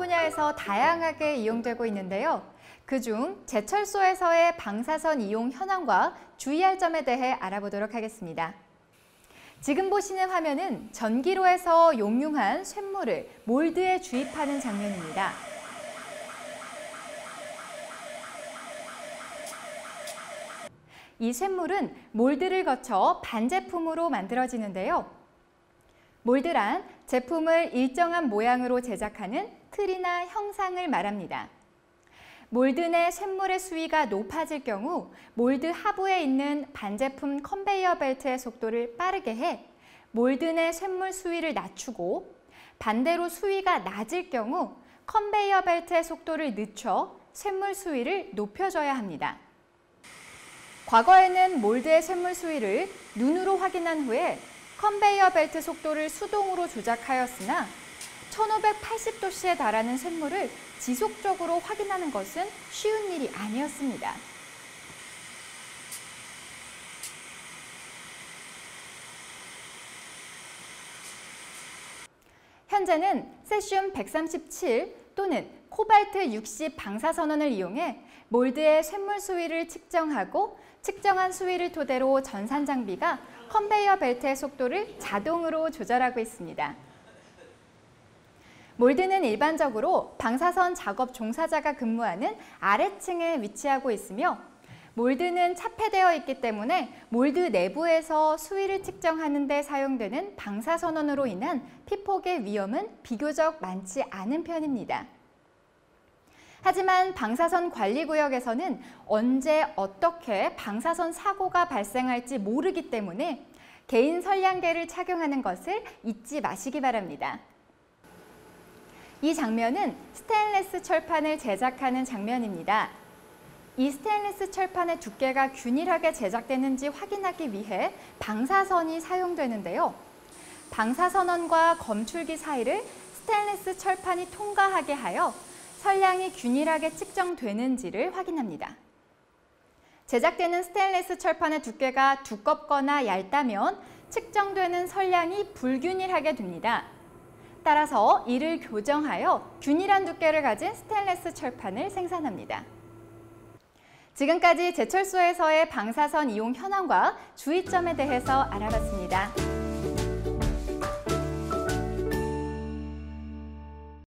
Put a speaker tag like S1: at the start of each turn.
S1: 분야에서 다양하게 이용되고 있는데요. 그중 제철소에서의 방사선 이용 현황과 주의할 점에 대해 알아보도록 하겠습니다. 지금 보시는 화면은 전기로에서 용융한 쇳물을 몰드에 주입하는 장면입니다. 이 쇳물은 몰드를 거쳐 반제품으로 만들어지는데요. 몰드란 제품을 일정한 모양으로 제작하는 틀이나 형상을 말합니다. 몰드 내 쇳물의 수위가 높아질 경우 몰드 하부에 있는 반제품 컨베이어 벨트의 속도를 빠르게 해 몰드 내 쇳물 수위를 낮추고 반대로 수위가 낮을 경우 컨베이어 벨트의 속도를 늦춰 쇳물 수위를 높여줘야 합니다. 과거에는 몰드의 쇳물 수위를 눈으로 확인한 후에 컨베이어 벨트 속도를 수동으로 조작하였으나 1580도씨에 달하는 쇳물을 지속적으로 확인하는 것은 쉬운 일이 아니었습니다. 현재는 세슘 137 또는 코발트 60 방사선언을 이용해 몰드의 쇳물 수위를 측정하고 측정한 수위를 토대로 전산 장비가 컨베이어 벨트의 속도를 자동으로 조절하고 있습니다. 몰드는 일반적으로 방사선 작업 종사자가 근무하는 아래층에 위치하고 있으며 몰드는 차폐되어 있기 때문에 몰드 내부에서 수위를 측정하는 데 사용되는 방사선언으로 인한 피폭의 위험은 비교적 많지 않은 편입니다. 하지만 방사선 관리구역에서는 언제 어떻게 방사선 사고가 발생할지 모르기 때문에 개인 선량계를 착용하는 것을 잊지 마시기 바랍니다. 이 장면은 스테인레스 철판을 제작하는 장면입니다. 이 스테인레스 철판의 두께가 균일하게 제작되는지 확인하기 위해 방사선이 사용되는데요. 방사선원과 검출기 사이를 스테인레스 철판이 통과하게 하여 선량이 균일하게 측정되는지를 확인합니다. 제작되는 스테인레스 철판의 두께가 두껍거나 얇다면 측정되는 선량이 불균일하게 됩니다. 따라서 이를 교정하여 균일한 두께를 가진 스테인레스 철판을 생산합니다. 지금까지 제철소에서의 방사선 이용 현황과 주의점에 대해서 알아봤습니다.